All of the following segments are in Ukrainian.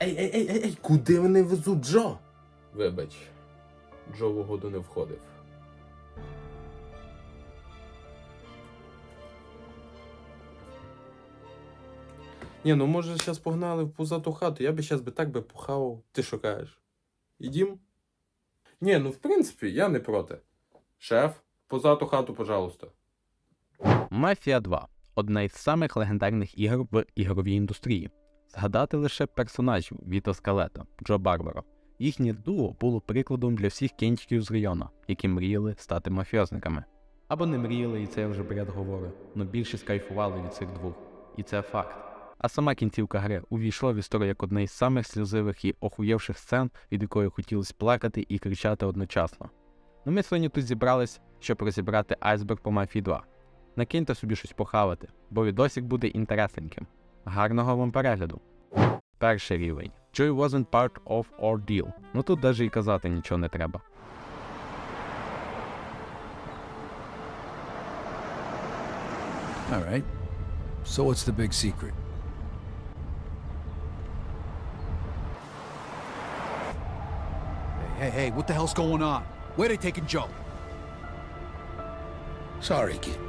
Ей, ей, ей, ей, ей, куди мене везуть, Джо? Вибач, Джо в угоду не входив. Ні, ну може зараз погнали в пузату хату, я би зараз би так би похавав. Ти що кажеш? Ідім? Ні, ну в принципі, я не проти. Шеф, в пузату хату, пожалуйста. Мафія 2 одна із самих легендарних ігор в ігровій індустрії. Згадати лише персонажів Віто Скалета, Джо Барбаро. Їхнє дуо було прикладом для всіх кінчиків з району, які мріяли стати мафіозниками. Або не мріяли, і це я вже бред говорю, но більшість кайфували від цих двох. І це факт. А сама кінцівка гри увійшла в історію як одна із самих сльозивих і охуєвших сцен, від якої хотілося плакати і кричати одночасно. Ну ми сьогодні тут зібрались, щоб розібрати айсберг по мафії 2. Накиньте собі щось похавати, бо відосик буде інтересненьким. Гарного вам перегляду. Перший рівень. Joy wasn't part of our deal. Ну тут навіть і казати нічого не треба. All right. So what's the big secret? Hey, hey, what the hell's going on? Where they taking Joe? Sorry, kid.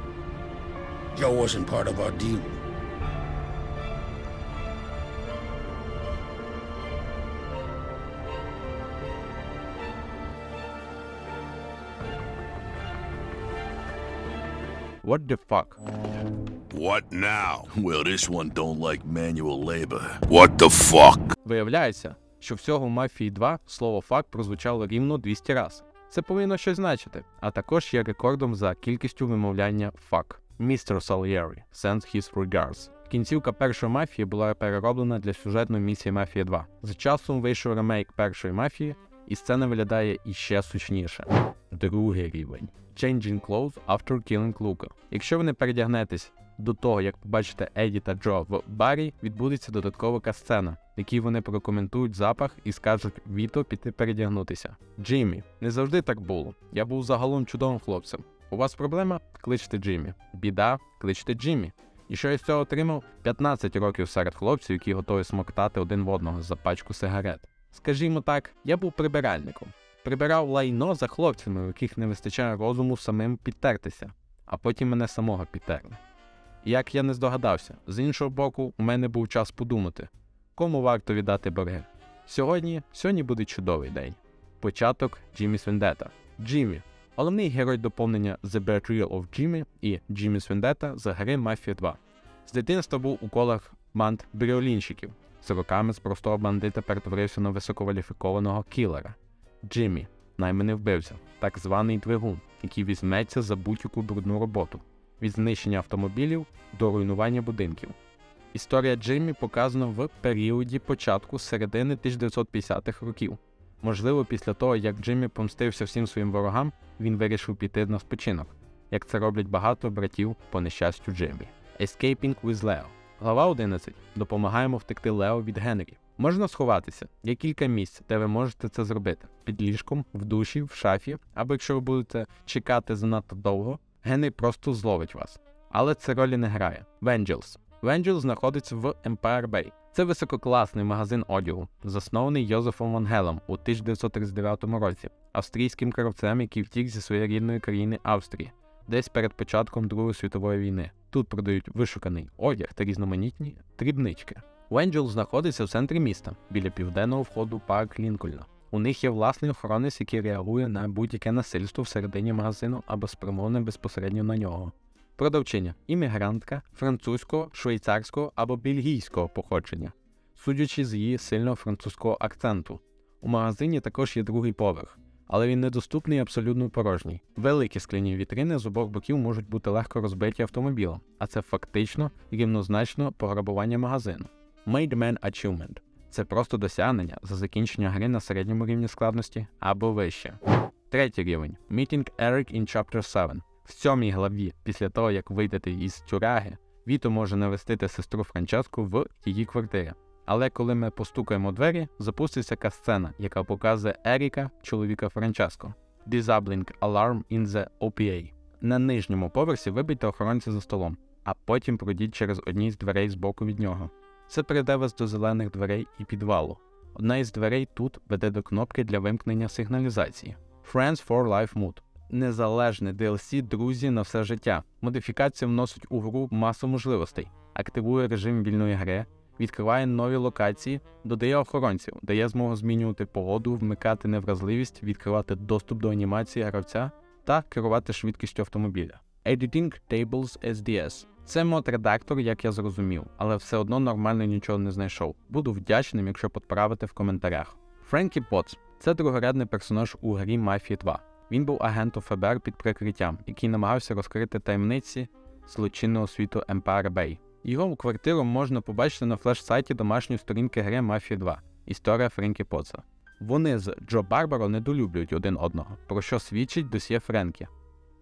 Joe wasn't part of our deal. What the fuck? What now? Well, this one don't like manual labor. What the fuck? Виявляється, що всього в Мафії 2 слово факт прозвучало рівно 200 раз. Це повинно щось значити, а також є рекордом за кількістю вимовляння фак. Mr. Salieri sends his regards. Кінцівка першої мафії була перероблена для сюжетної місії Мафія 2. З часом вийшов ремейк першої мафії, і сцена виглядає іще сучніше. Другий рівень. Changing clothes after killing Luca. Якщо ви не передягнетесь до того, як побачите Еді та Джо в барі, відбудеться додаткова касцена, в якій вони прокоментують запах і скажуть Віто піти передягнутися. Джиммі, не завжди так було. Я був загалом чудовим хлопцем. У вас проблема? Кличте Джиммі. Біда, кличте Джиммі. І що я з цього отримав? 15 років серед хлопців, які готові смоктати один в одного за пачку сигарет. Скажімо так, я був прибиральником. Прибирав лайно за хлопцями, у яких не вистачає розуму самим підтертися, а потім мене самого підтерли. І як я не здогадався, з іншого боку, у мене був час подумати, кому варто віддати борги. Сьогодні, сьогодні буде чудовий день. Початок Джиммі Свендета. Джиммі. Головний герой доповнення The Betrayal of Jimmy і Джиммі Свендета з гри Mafia 2. З дитинства був у колах банд бріолінщиків. З роками з простого бандита перетворився на висококваліфікованого кілера. Джиммі, найманий вбивця, так званий двигун, який візьметься за будь-яку брудну роботу від знищення автомобілів до руйнування будинків. Історія Джиммі показана в періоді початку середини 1950-х років. Можливо, після того, як Джиммі помстився всім своїм ворогам, він вирішив піти на спочинок, як це роблять багато братів по нещастю Джиммі. Escaping with Leo. Глава 11. Допомагаємо втекти Лео від Генрі. Можна сховатися. Є кілька місць, де ви можете це зробити: під ліжком, в душі, в шафі, або якщо ви будете чекати занадто довго, Генрі просто зловить вас. Але це ролі не грає. Венджелс. Венджел знаходиться в Empire Bay. Це висококласний магазин одягу, заснований Йозефом Ван Гелем у 1939 році, австрійським кравцем, який втік зі своєї рідної країни Австрії, десь перед початком Другої світової війни. Тут продають вишуканий одяг та різноманітні дрібнички. Венджел знаходиться в центрі міста, біля південного входу парк Лінкольна. У них є власний охоронець, який реагує на будь-яке насильство всередині магазину або спрямоване безпосередньо на нього. Продавчиня іммігрантка французького, швейцарського або бельгійського походження, судячи з її сильного французького акценту. У магазині також є другий поверх, але він недоступний і абсолютно порожній. Великі скляні вітрини з обох боків можуть бути легко розбиті автомобілем, а це фактично рівнозначно пограбування магазину. Made Man Achievement це просто досягнення за закінчення гри на середньому рівні складності або вище. Третій рівень Meeting Eric in Chapter 7. В сьомій главі, після того як вийдете із тюряги, Віто може навестити сестру Франческу в її квартирі. Але коли ми постукаємо двері, запуститься касцена, яка показує Еріка, чоловіка Франческо. Disabling Alarm in the OPA. На нижньому поверсі вибийте охоронця за столом, а потім пройдіть через одні з дверей з боку від нього. Це приведе вас до зелених дверей і підвалу. Одна із дверей тут веде до кнопки для вимкнення сигналізації. Friends for Life Mood. Незалежне DLC друзі на все життя. Модифікація вносить у гру масу можливостей, активує режим вільної гри, відкриває нові локації, додає охоронців, дає змогу змінювати погоду, вмикати невразливість, відкривати доступ до анімації гравця та керувати швидкістю автомобіля. Editing Tables SDS. Це мод-редактор, як я зрозумів, але все одно нормально нічого не знайшов. Буду вдячним, якщо підправите в коментарях. Френкі Потс це другорядний персонаж у грі Mafia 2. Він був агентом ФБР під прикриттям, який намагався розкрити таємниці злочинного світу Empire Bay. Його квартиру можна побачити на флеш-сайті домашньої сторінки гри Mafia 2. Історія Френкі Потса. Вони з Джо Барбаро недолюблюють один одного, про що свідчить досьє Френкі.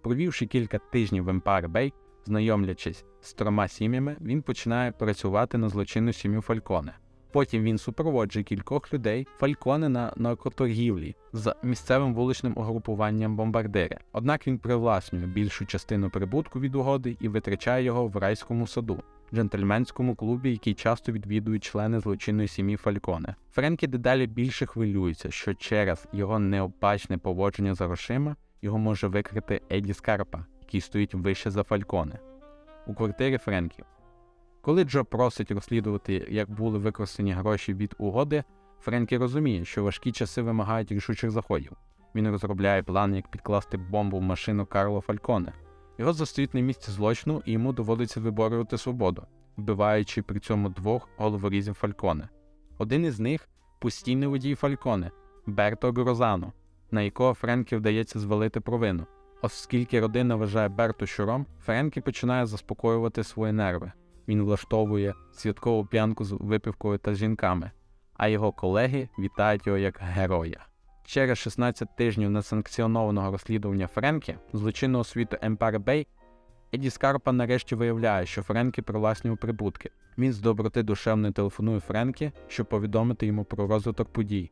Провівши кілька тижнів в Empire Bay, знайомлячись з трьома сім'ями, він починає працювати на злочинну сім'ю Фальконе. Потім він супроводжує кількох людей Фальконе на наркоторгівлі з місцевим вуличним угрупуванням бомбардири. Однак він привласнює більшу частину прибутку від угоди і витрачає його в райському саду, джентльменському клубі, який часто відвідують члени злочинної сім'ї Фальконе. Френкі дедалі більше хвилюється, що через його необачне поводження з грошима його може викрити Еді Скарпа, який стоїть вище за Фальконе. У квартирі Френків. Коли Джо просить розслідувати, як були використані гроші від угоди, Френкі розуміє, що важкі часи вимагають рішучих заходів. Він розробляє план, як підкласти бомбу в машину Карло Фальконе. Його застають на місці злочину, і йому доводиться виборювати свободу, вбиваючи при цьому двох головорізів Фальконе. Один із них постійний водій Фальконе Берто Грозано, на якого Френкі вдається звалити провину. Оскільки родина вважає Берту щуром, Френкі починає заспокоювати свої нерви. Він влаштовує святкову п'янку з випивкою та жінками, а його колеги вітають його як героя. Через 16 тижнів несанкціонованого розслідування Френкі, злочинного світу Empire Bay, Еді Скарпа нарешті виявляє, що Френкі привласнював прибутки. Він з доброти душевної телефонує Френкі, щоб повідомити йому про розвиток подій.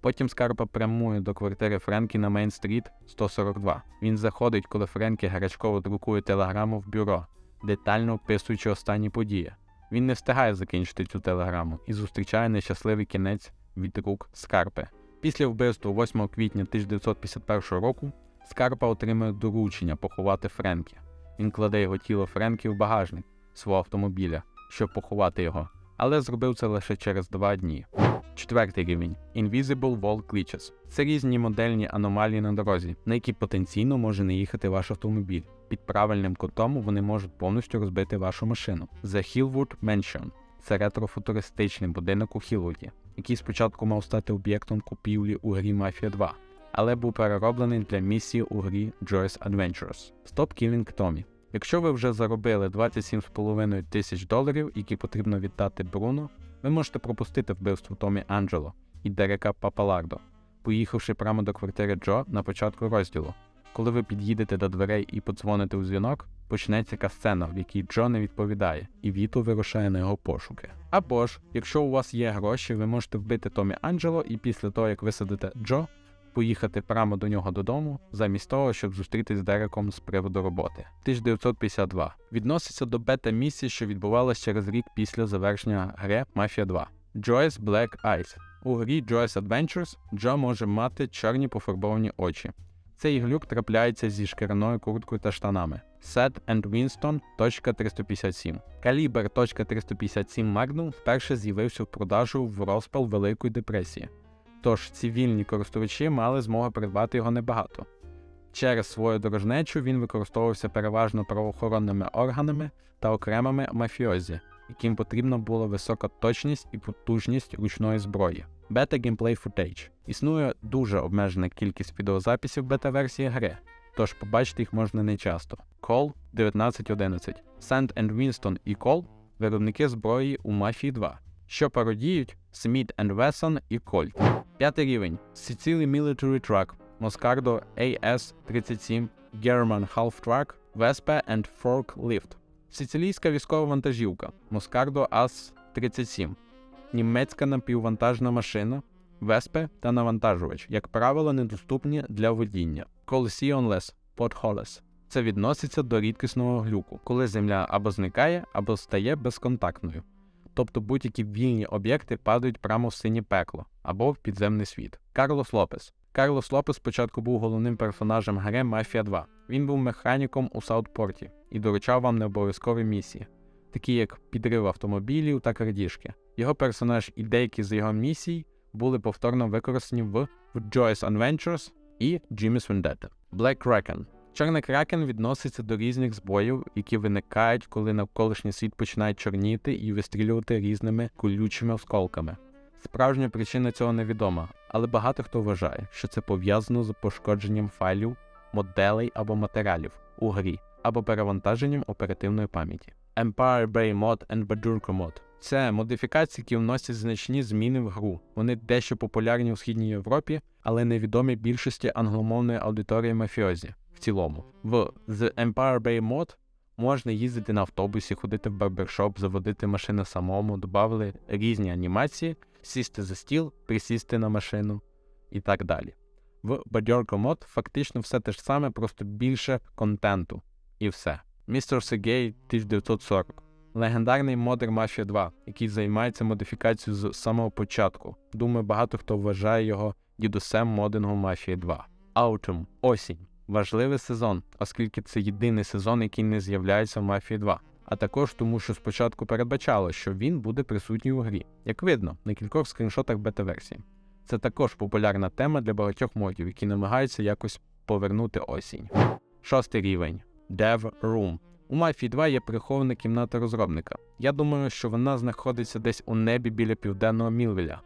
Потім Скарпа прямує до квартири Френкі на Мейн-стріт 142. Він заходить, коли Френкі гарячково друкує телеграму в бюро, детально описуючи останні події. Він не встигає закінчити цю телеграму і зустрічає нещасливий кінець від рук Скарпи. Після вбивства 8 квітня 1951 року Скарпа отримує доручення поховати Френкі. Він кладе його тіло Френкі в багажник свого автомобіля, щоб поховати його, але зробив це лише через два дні. Четвертий рівень Invisible Wall Glitches. Це різні модельні аномалії на дорозі, на які потенційно може не їхати ваш автомобіль. Під правильним кутом вони можуть повністю розбити вашу машину. The Hillwood Mansion це ретрофутуристичний будинок у Хілвуді, який спочатку мав стати об'єктом купівлі у грі Mafia 2, але був перероблений для місії у грі Joyce Adventures. Stop Killing Tommy. Якщо ви вже заробили 27,5 тисяч доларів, які потрібно віддати Бруно, ви можете пропустити вбивство Томі Анджело і Дерека Папалардо, поїхавши прямо до квартири Джо на початку розділу. Коли ви під'їдете до дверей і подзвоните у дзвінок, почнеться яка сцена, в якій Джо не відповідає, і Віто вирушає на його пошуки. Або ж, якщо у вас є гроші, ви можете вбити Томі Анджело і після того, як висадите Джо, поїхати прямо до нього додому, замість того, щоб зустрітись з Дереком з приводу роботи. 1952 відноситься до бета-місії, що відбувалася через рік після завершення гри Mafia 2. Joyce Black Eyes. У грі Joyce Adventures Джо може мати чорні пофарбовані очі. Цей глюк трапляється зі шкіряною курткою та штанами. Set and Winston .357. Калібр .357 Magnum вперше з'явився в продажу в розпал Великої депресії. Тож цивільні користувачі мали змогу придбати його небагато. Через свою дорожнечу він використовувався переважно правоохоронними органами та окремими мафіозі, яким потрібна була висока точність і потужність ручної зброї. Бета Gameplay Footage. Існує дуже обмежена кількість відеозаписів бета-версії гри, тож побачити їх можна не часто. Call 1911. Sand and Winston і Call – виробники зброї у Mafia 2, що пародіють Smith Wesson і Colt. П'ятий рівень. Sicily Military Truck, Moscardo AS-37, German Half Truck, Vespa and Forklift. Сицилійська військова вантажівка Moscardo AS-37, німецька напіввантажна машина, Веспе та навантажувач, як правило, недоступні для водіння. Collisionless Potholes. Це відноситься до рідкісного глюку, коли земля або зникає, або стає безконтактною. тобто будь-які вільні об'єкти падають прямо в синє пекло або в підземний світ. Карлос Лопес. Карлос Лопес спочатку був головним персонажем гри Мафія 2. Він був механіком у Саутпорті і доручав вам необов'язкові місії, такі як підрив автомобілів та крадіжки. Його персонаж і деякі з його місій були повторно використані в Joy's Adventures і Jimmy's Vendetta. Black Kraken. Чорний кракен відноситься до різних збоїв, які виникають, коли навколишній світ починає чорніти і вистрілювати різними колючими осколками. Справжня причина цього невідома, але багато хто вважає, що це пов'язано з пошкодженням файлів, моделей або матеріалів у грі, або перевантаженням оперативної пам'яті. Empire Bay Mod and Bajurko Mod це модифікації, які вносять значні зміни в гру. Вони дещо популярні у східній Європі, але невідомі більшості англомовної аудиторії мафіозі в цілому. В The Empire Bay Mod можна їздити на автобусі, ходити в барбершоп, заводити машину самому, додали різні анімації, сісти за стіл, присісти на машину і так далі. В Bajorko Mod фактично все те ж саме, просто більше контенту. І все. Містер Сегей 1940. Легендарний модер Mafia 2, який займається модифікацією з самого початку. Думаю, багато хто вважає його дідусем модингу Mafia 2. Autumn – осінь. Важливий сезон, оскільки це єдиний сезон, який не з'являється в Mafia 2. А також тому, що спочатку передбачало, що він буде присутній у грі, як видно на кількох скріншотах бета-версії. Це також популярна тема для багатьох модів, які намагаються якось повернути осінь. Шостий рівень Dev Room. У Mafia 2 є прихована кімната розробника. Я думаю, що вона знаходиться десь у небі біля південного Мілвіля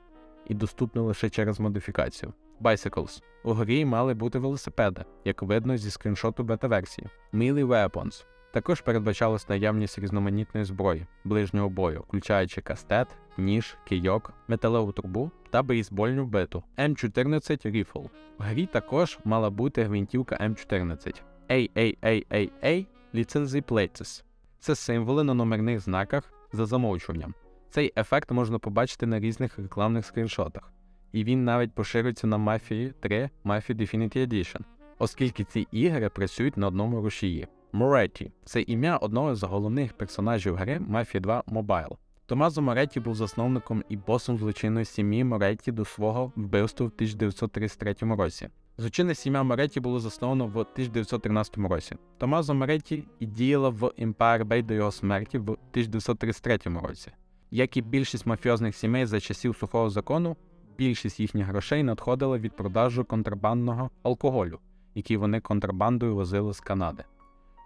і доступна лише через модифікацію. Bicycles. У грі мали бути велосипеди, як видно зі скріншоту бета-версії. Melee Weapons. Також передбачалась наявність різноманітної зброї ближнього бою, включаючи кастет, ніж, кийок, металеву трубу та бейсбольну биту М14 Rifle. В грі також мала бути гвинтівка М14. AAAAA License Plates. Це символи на номерних знаках за замовчуванням. Цей ефект можна побачити на різних рекламних скріншотах, і він навіть поширюється на Mafia 3 Mafia Definitive Edition, оскільки ці ігри працюють на одному рушії. Моретті це ім'я одного з головних персонажів гри Mafia 2 Mobile. Томазо Моретті був засновником і босом злочинної сім'ї Моретті до свого вбивства в 1933 році. Злочинна сім'я Моретті було засновано в 1913 році. Томазо Моретті і діяла в Empire Bay до його смерті в 1933 році. Як і більшість мафіозних сімей за часів сухого закону, більшість їхніх грошей надходила від продажу контрабандного алкоголю, який вони контрабандою возили з Канади.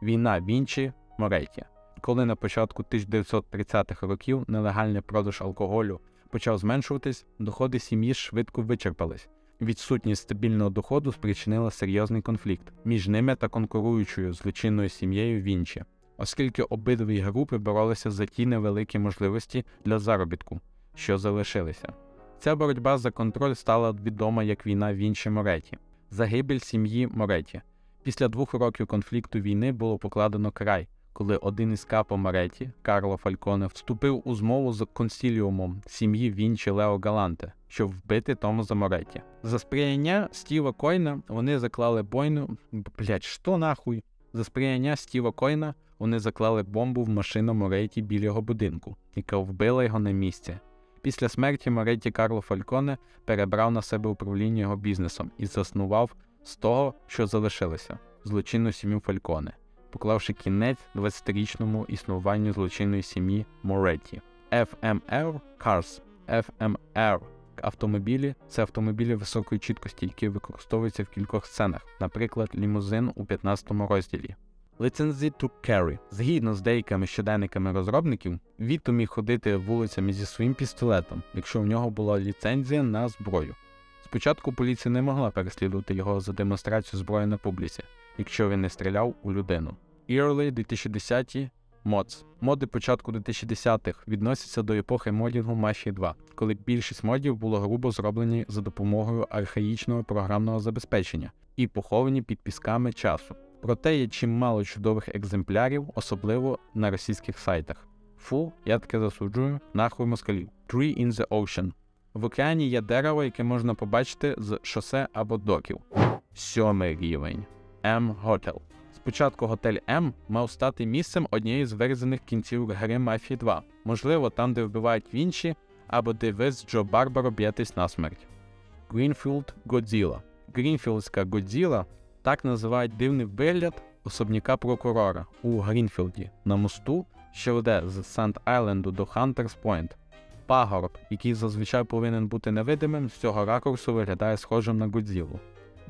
Війна Вінчі Моретті. Коли на початку 1930-х років нелегальний продаж алкоголю почав зменшуватись, доходи сім'ї швидко вичерпались. Відсутність стабільного доходу спричинила серйозний конфлікт між ними та конкуруючою злочинною сім'єю Вінчі, оскільки обидві групи боролися за ті невеликі можливості для заробітку, що залишилися. Ця боротьба за контроль стала відома як війна Вінчі Мореті, загибель сім'ї Мореті. Після двох років конфлікту війни було покладено край, коли один із капо Мореті, Карло Фальконе, вступив у змову з консіліумом сім'ї Вінчі Лео Галанте, щоб вбити Томаса Моретті. За сприяння Стіва Койна вони заклали бойну. Блять, що нахуй? За сприяння Стіва Койна вони заклали бомбу в машину Моретті біля його будинку, яка вбила його на місці. Після смерті Моретті Карло Фальконе перебрав на себе управління його бізнесом і заснував з того, що залишилося злочинну сім'ю Фальконе, поклавши кінець 20-річному існуванню злочинної сім'ї Моретті. FMR Cars FMR автомобілі це автомобілі високої чіткості, які використовуються в кількох сценах, наприклад, лімузин у 15 розділі. Лицензі to carry. Згідно з деякими щоденниками розробників, Віто міг ходити вулицями зі своїм пістолетом, якщо в нього була ліцензія на зброю. Спочатку поліція не могла переслідувати його за демонстрацію зброї на публіці, якщо він не стріляв у людину. Early 2010 Mods. Моди початку 2010-х відносяться до епохи модінгу Mafia 2, коли більшість модів було грубо зроблені за допомогою архаїчного програмного забезпечення і поховані під пісками часу. Проте є чимало чудових екземплярів, особливо на російських сайтах. Фу, я таке засуджую, нахуй москалів. Tree in the Ocean. В океані є дерево, яке можна побачити з шосе або доків. Сьомий рівень M Hotel. Спочатку готель М мав стати місцем однієї з вирізаних кінців гри Мафії 2, можливо, там, де вбивають Вінчі, або де ви з Джо Барбаро б'єтесь насмерть. Грінфілд Годзіла. Грінфілдська Годзіла так називають дивний вигляд особняка прокурора у Грінфілді на мосту, що веде з Сент-Айленду до Хантерс Пойнт. Пагорб, який зазвичай повинен бути невидимим, з цього ракурсу виглядає схожим на Годзілу.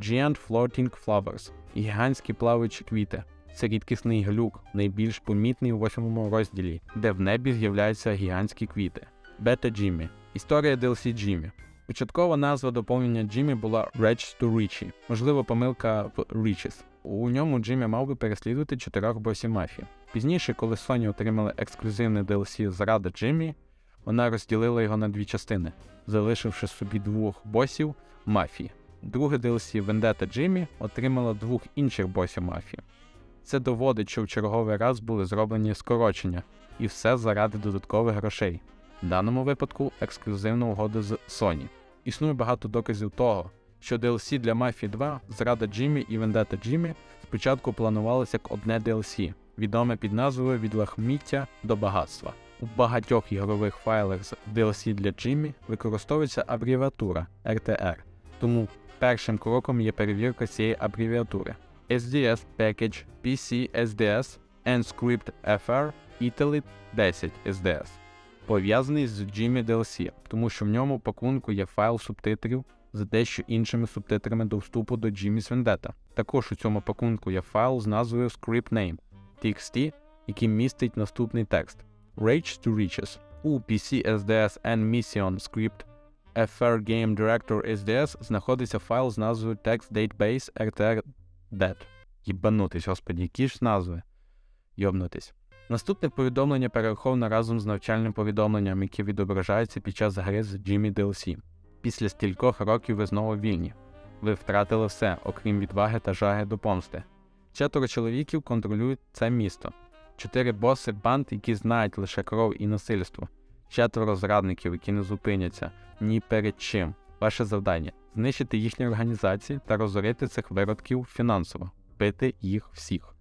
Giant Floating Flowers гігантські плаваючі квіти. Це рідкісний глюк, найбільш помітний у восьмому розділі, де в небі з'являються гігантські квіти. Бета Джиммі. Історія DLC Джиммі. Початкова назва доповнення Джиммі була Wretch to Richie, можливо, помилка в Riches. У ньому Джиммі мав би переслідувати чотирьох босів мафії. Пізніше, коли Sony отримали ексклюзивне DLC Зрада Джиммі, вона розділила його на дві частини, залишивши собі двох босів мафії. Друге DLC Vendetta Джиммі отримала двох інших босів мафії. Це доводить, що в черговий раз були зроблені скорочення, і все заради додаткових грошей. В даному випадку ексклюзивна угода з Sony. Існує багато доказів того, що DLC для Mafia 2, Зрада Джиммі і Vendetta Джиммі спочатку планувалися як одне DLC, відоме під назвою Від лахміття до багатства. У багатьох ігрових файлах з DLC для Джиммі використовується абревіатура RTR, тому першим кроком є перевірка цієї абревіатури. SDS Package PC SDS and Script FR Italy 10 SDS пов'язаний з Jimmy DLC, тому що в ньому пакунку є файл субтитрів з дещо іншими субтитрами до вступу до Jimmy's Vendetta. Також у цьому пакунку є файл з назвою Script Name TXT, який містить наступний текст Rage to Riches. У PC SDS and Mission Script FR Game Director SDS знаходиться файл з назвою Text Database RTR Dead. Їбанутись, господі, які ж назви? Йобнутись. Наступне повідомлення перераховано разом з навчальним повідомленням, яке відображається під час гри з Jimmy DLC. Після стількох років ви знову вільні. Ви втратили все, окрім відваги та жаги до помсти. Четверо чоловіків контролюють це місто. Чотири боси банд, які знають лише кров і насильство. Четверо зрадників, які не зупиняться ні перед чим. Ваше завдання знищити їхні організації та розорити цих виродків фінансово, бити їх всіх.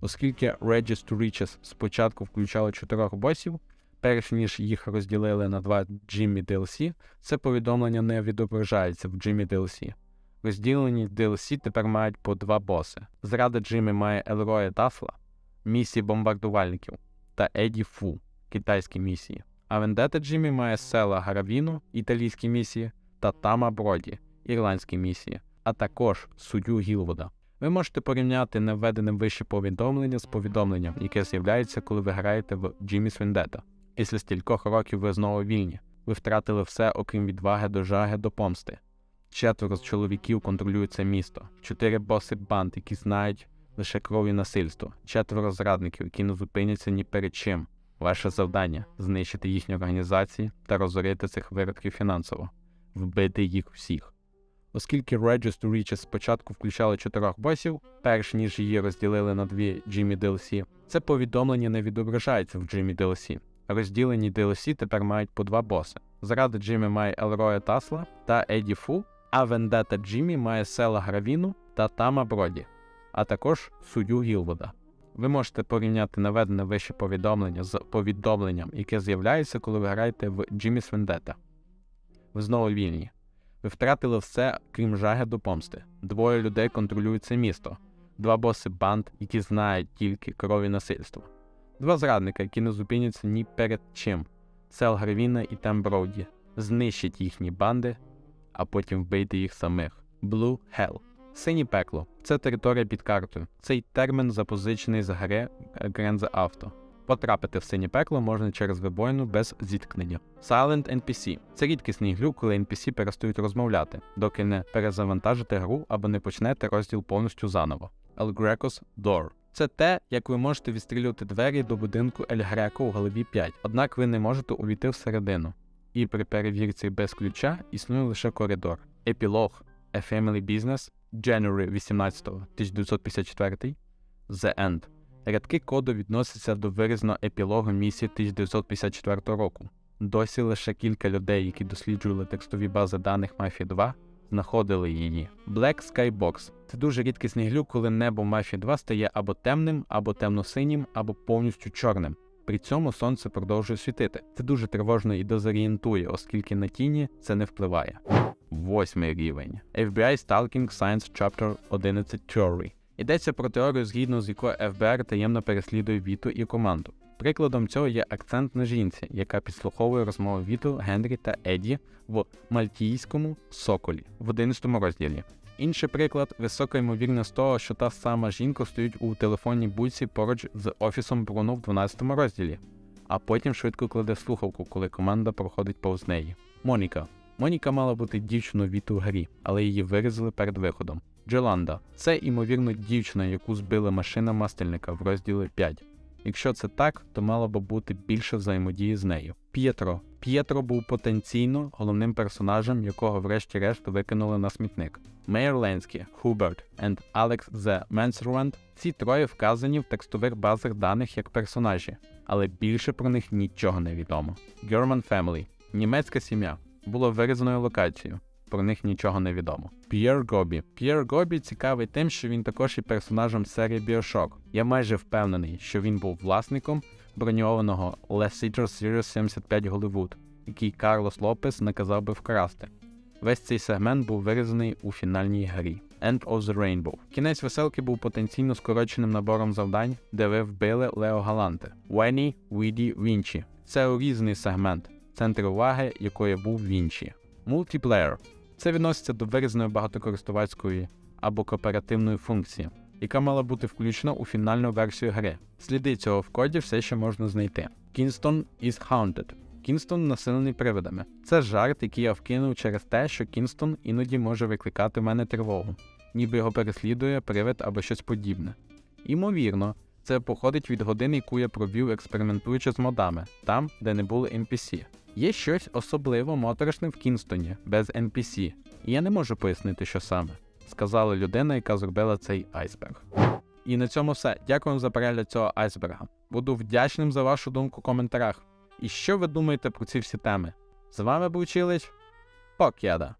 Оскільки Regis to Riches спочатку включали чотирьох босів, перш ніж їх розділили на два Jimmy DLC, це повідомлення не відображається в Jimmy DLC. Розділені DLC тепер мають по два боси. Зрада Джиммі має Елроя Дафла, місії бомбардувальників, та Еді Фу, китайські місії. А Вендета Джиммі має села Гаравіну, італійські місії, та Тама Броді, ірландські місії, а також суддю Гілвуда. Ви можете порівняти наведене вище повідомлення з повідомленням, яке з'являється, коли ви граєте в Jimmy's Vendetta. Після стількох років ви знову вільні. Ви втратили все, окрім відваги до жаги до помсти. Четверо з чоловіків контролюють це місто, чотири боси банд, які знають лише кров і насильство, четверо зрадників, які не зупиняться ні перед чим. Ваше завдання знищити їхні організації та розорити цих виродків фінансово, вбити їх всіх. Оскільки Regis Riches спочатку включали чотирьох босів, перш ніж її розділили на дві Jimmy DLC, це повідомлення не відображається в Jimmy DLC. Розділені DLC тепер мають по два боси. Зрада Джиммі має Елроя Тасла та Еді Фу, а Вендета Джиммі має Села Гравіну та Тама Броді, а також суддю Гілвуда. Ви можете порівняти наведене вище повідомлення з повідомленням, яке з'являється, коли ви граєте в Jimmy's Vendetta. Ви знову вільні. Ви втратили все, крім жаги до помсти. Двоє людей контролюють це місто, два боси банд, які знають тільки кров і насильство. Два зрадника, які не зупиняться ні перед чим. Сел Гравіна і Тем Броуді. Знищить їхні банди, а потім вбийте їх самих. Blue Hell. Синє пекло це територія під картою. Цей термін запозичений з гри Grand Theft Auto. Потрапити в синє пекло можна через вибоїну без зіткнення. Silent NPC це рідкісний глюк, коли NPC перестають розмовляти, доки не перезавантажите гру або не почнете розділ повністю заново. El Greco's Door це те, як ви можете відстрілювати двері до будинку Ель Греко у голові 5, однак ви не можете увійти всередину. І при перевірці без ключа існує лише коридор. Епілог A Family Business January 18 1954 The End Рядки коду відносяться до вирізаного епілогу місії 1954 року. Досі лише кілька людей, які досліджували текстові бази даних Mafia 2, знаходили її. Black Sky Box – це дуже рідкісний глюк, коли небо Mafia 2 стає або темним, або темно-синім, або повністю чорним. При цьому сонце продовжує світити. Це дуже тривожно і дезорієнтує, оскільки на тіні це не впливає. Восьмий рівень. FBI Stalking Science Chapter 11 Theory. Йдеться про теорію, згідно з якою ФБР таємно переслідує Віту і команду. Прикладом цього є акцент на жінці, яка підслуховує розмови Віту, Генрі та Еді в Мальтійському Соколі в 11 розділі. Інший приклад висока ймовірність того, що та сама жінка стоїть у телефонній будці поруч з офісом Бруно в 12 розділі, а потім швидко кладе слухавку, коли команда проходить повз неї. Моніка. Моніка мала бути дівчиною Віту в грі, але її вирізали перед виходом. Джоланда це, ймовірно, дівчина, яку збила машина мастельника в розділі 5. Якщо це так, то мало би бути більше взаємодії з нею. П'єтро. П'єтро був потенційно головним персонажем, якого врешті-решт викинули на смітник. Мейер Ленський, Хуберт і Алекс Зе Менсервант – ці троє вказані в текстових базах даних як персонажі, але більше про них нічого не відомо. German Family – німецька сім'я, було вирізаною локацією. Про них нічого не відомо. П'єр Гобі. П'єр Гобі цікавий тим, що він також є персонажем серії Bioshock. Я майже впевнений, що він був власником броньованого Lessiter Series 75 Hollywood, який Карлос Лопес наказав би вкрасти. Весь цей сегмент був вирізаний у фінальній грі End of the Rainbow. Кінець веселки був потенційно скороченим набором завдань, де ви вбили Лео Галанте. Вені Віді Вінчі. Це урізаний сегмент, центр уваги якої був Вінчі. Мультиплеєр. Це відноситься до вирізаної багатокористувацької або кооперативної функції, яка мала бути включена у фінальну версію гри. Сліди цього в коді все ще можна знайти. Kingston is haunted. Кінстон населений привидами. Це жарт, який я вкинув через те, що Кінстон іноді може викликати в мене тривогу, ніби його переслідує привид або щось подібне. Імовірно, це походить від години, яку я провів експериментуючи з модами, там, де не було NPC. Є щось особливо моторошне в Кінстоні без NPC, і я не можу пояснити, що саме, сказала людина, яка зробила цей айсберг. І на цьому все. Дякую за перегляд цього айсберга. Буду вдячним за вашу думку в коментарях. І що ви думаєте про ці всі теми? З вами був Чилич. Покеда.